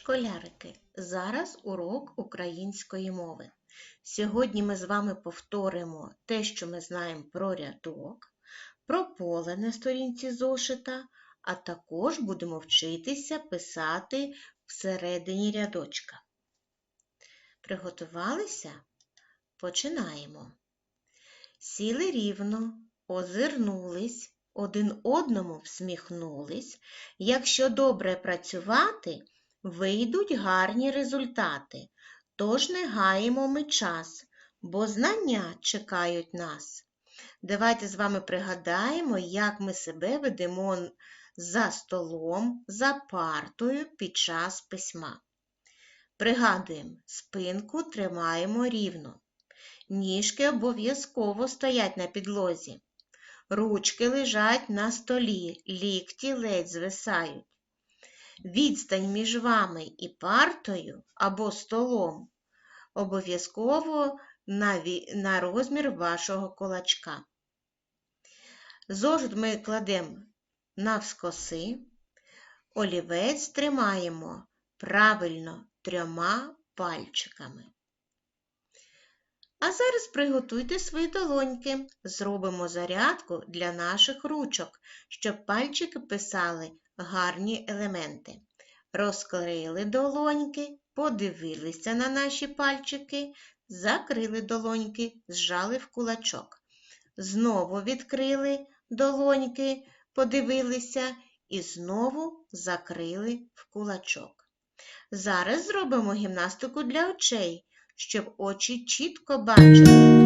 Школярики, зараз урок української мови. Сьогодні ми з вами повторимо те, що ми знаємо про рядок, про поле на сторінці зошита, а також будемо вчитися писати всередині рядочка. Приготувалися? Починаємо. Сіли рівно, озирнулись, один одному всміхнулись. Якщо добре працювати, вийдуть гарні результати. Тож не гаємо ми час, бо знання чекають нас. Давайте з вами пригадаємо, як ми себе ведемо за столом, за партою під час письма. Пригадуємо, спинку тримаємо рівно. Ніжки обов'язково стоять на підлозі. Ручки лежать на столі, лікті ледь звисають. Відстань між вами і партою або столом обов'язково на, розмір вашого кулачка. Зошит ми кладемо навскоси, олівець тримаємо правильно трьома пальчиками. А зараз приготуйте свої долоньки, зробимо зарядку для наших ручок, щоб пальчики писали гарні елементи. Розклеїли долоньки, подивилися на наші пальчики, закрили долоньки, зжали в кулачок. Знову відкрили долоньки, подивилися і знову закрили в кулачок. Зараз зробимо гімнастику для очей, щоб очі чітко бачили.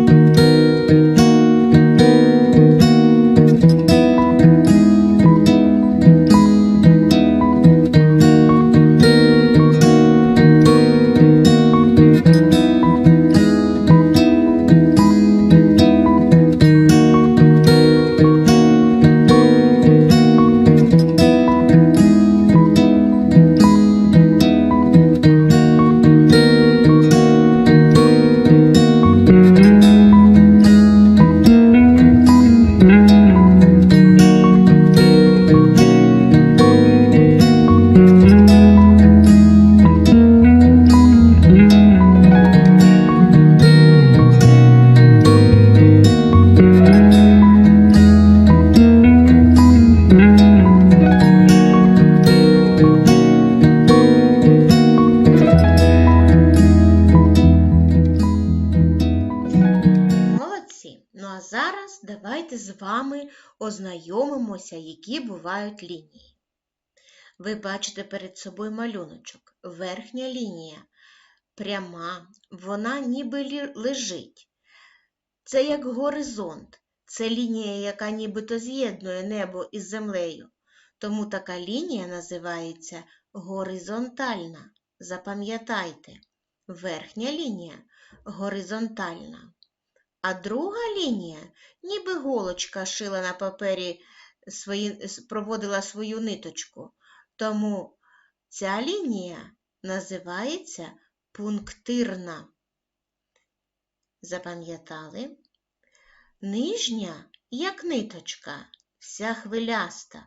Які бувають лінії. Ви бачите перед собою малюночок. Верхня лінія пряма, вона ніби лежить. Це як горизонт, це лінія, яка нібито з'єднує небо із землею. Тому така лінія називається горизонтальна. Запам'ятайте, верхня лінія горизонтальна. А друга лінія, ніби голочка шила на папері, свої, проводила свою ниточку. Тому ця лінія називається пунктирна. Запам'ятали? Нижня, як ниточка, вся хвиляста.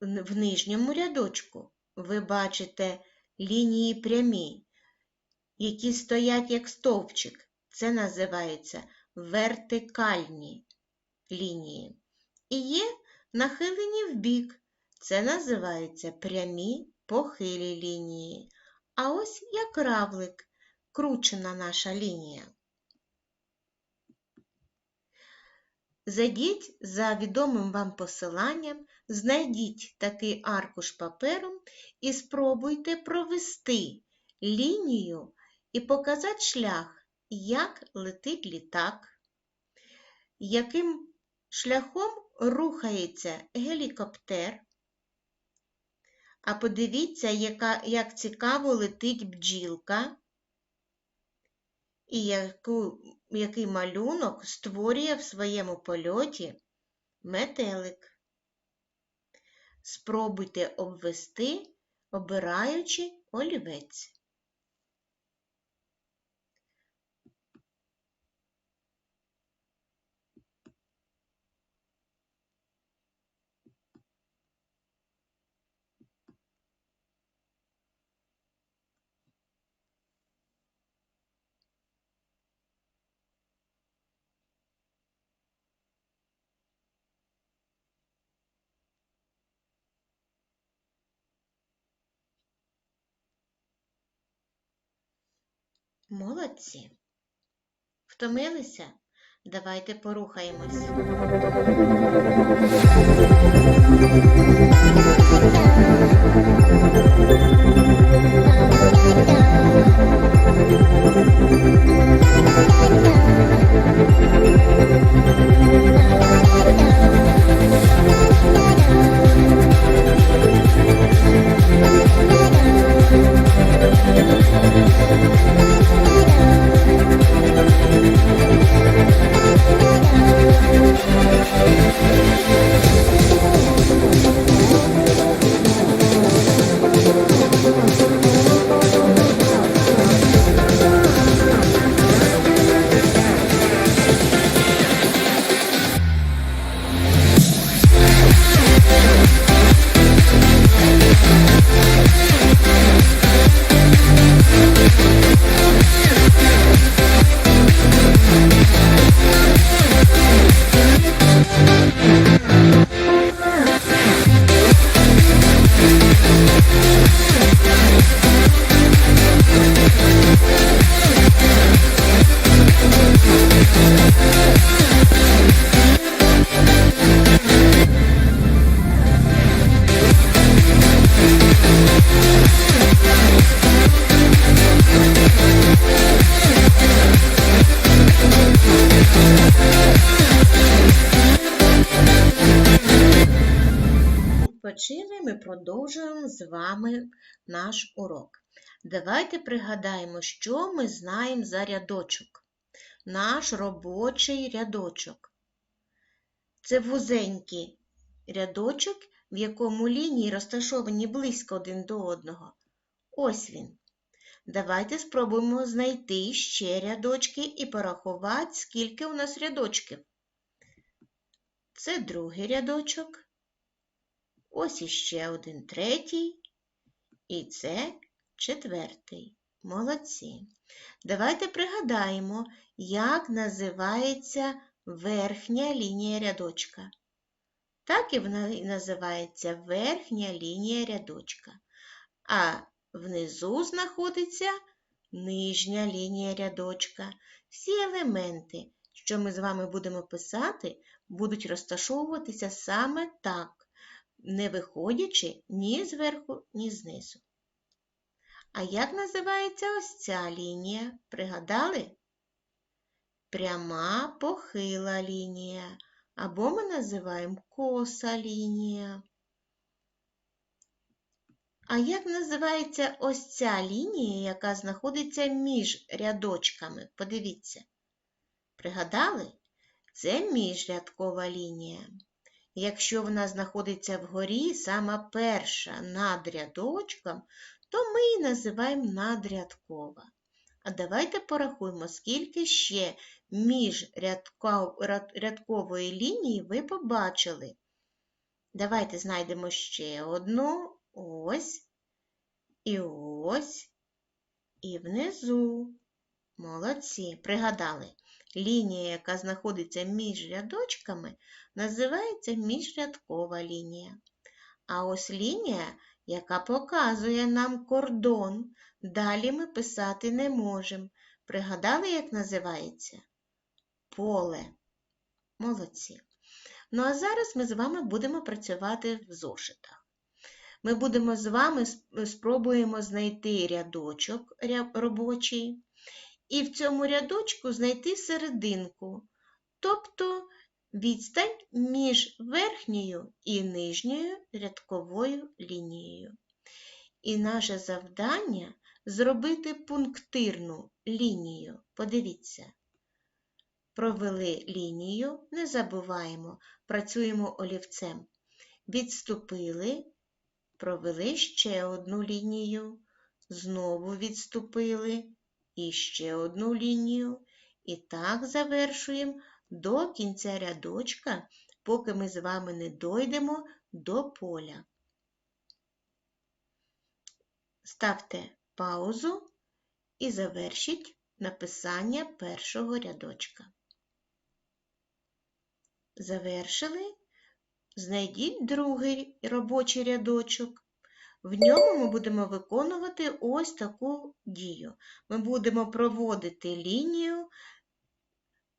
В нижньому рядочку ви бачите лінії прямі які стоять як стовпчик. Це називається вертикальні лінії. І є нахилені вбік. Це називається прямі похилі лінії. А ось як равлик, кручена наша лінія. Зайдіть за відомим вам посиланням, знайдіть такий аркуш паперу і спробуйте провести лінію і показати шлях, як летить літак, яким шляхом рухається гелікоптер. А подивіться, яка, як цікаво летить бджілка, і яку, який малюнок створює в своєму польоті метелик. Спробуйте обвести, обираючи олівець. Молодці. Втомилися? Давайте порухаємось. Thank ми продовжуємо з вами наш урок. Давайте пригадаємо, що ми знаємо за рядочок. Наш робочий рядочок. Це вузенький рядочок, в якому лінії розташовані близько один до одного. Ось він. Давайте спробуємо знайти ще рядочки і порахувати, скільки у нас рядочків. Це другий рядочок. Ось іще один третій. І це четвертий. Молодці. Давайте пригадаємо, як називається верхня лінія рядочка. Так і вона називається верхня лінія рядочка. А внизу знаходиться нижня лінія рядочка. Всі елементи, що ми з вами будемо писати, будуть розташовуватися саме так не виходячи ні зверху, ні знизу. А як називається ось ця лінія? Пригадали? Пряма похила лінія, або ми називаємо коса лінія. А як називається ось ця лінія, яка знаходиться між рядочками? Подивіться. Пригадали? Це міжрядкова лінія. Якщо вона знаходиться вгорі, сама перша над рядочком, то ми її називаємо надрядкова. А давайте порахуємо, скільки ще між рядкової лінії ви побачили. Давайте знайдемо ще одну, ось, і ось, і внизу. Молодці, пригадали. Лінія, яка знаходиться між рядочками, називається міжрядкова лінія. А ось лінія, яка показує нам кордон, далі ми писати не можемо. Пригадали, як називається? Поле. Молодці. Ну, а зараз ми з вами будемо працювати в зошитах. Ми будемо з вами спробуємо знайти рядочок робочий і в цьому рядочку знайти серединку, тобто відстань між верхньою і нижньою рядковою лінією. І наше завдання зробити пунктирну лінію. Подивіться. Провели лінію, не забуваємо, працюємо олівцем. Відступили, провели ще одну лінію, знову відступили, і ще одну лінію. І так завершуємо до кінця рядочка, поки ми з вами не дойдемо до поля. Ставте паузу і завершіть написання першого рядочка. Завершили. Знайдіть другий робочий рядочок. В ньому ми будемо виконувати ось таку дію. Ми будемо проводити лінію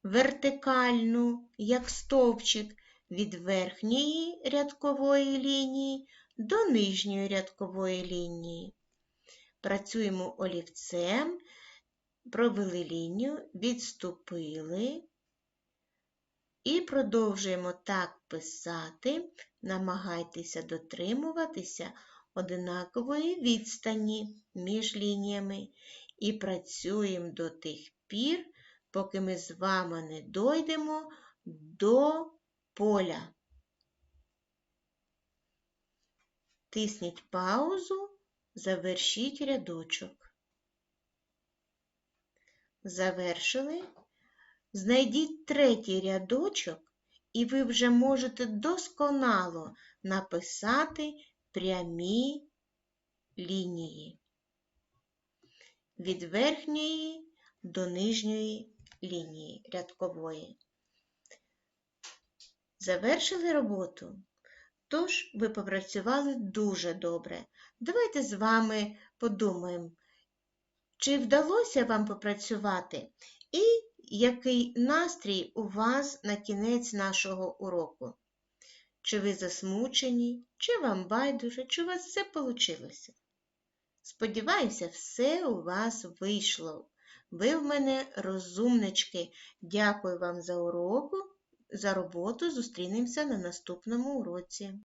вертикальну, як стовпчик, від верхньої рядкової лінії до нижньої рядкової лінії. Працюємо олівцем, провели лінію, відступили і продовжуємо так писати, намагайтеся дотримуватися одинакової відстані між лініями і працюємо до тих пір, поки ми з вами не дойдемо до поля. Тисніть паузу, завершіть рядочок. Завершили. Знайдіть третій рядочок, і ви вже можете досконало написати прямі лінії від верхньої до нижньої лінії рядкової. Завершили роботу? Тож ви попрацювали дуже добре. Давайте з вами подумаємо, чи вдалося вам попрацювати і який настрій у вас на кінець нашого уроку? Чи ви засмучені, чи вам байдуже, чи у вас все вийшло? Сподіваюся, все у вас вийшло. Ви в мене розумнички. Дякую вам за уроку, за роботу. Зустрінемося на наступному уроці.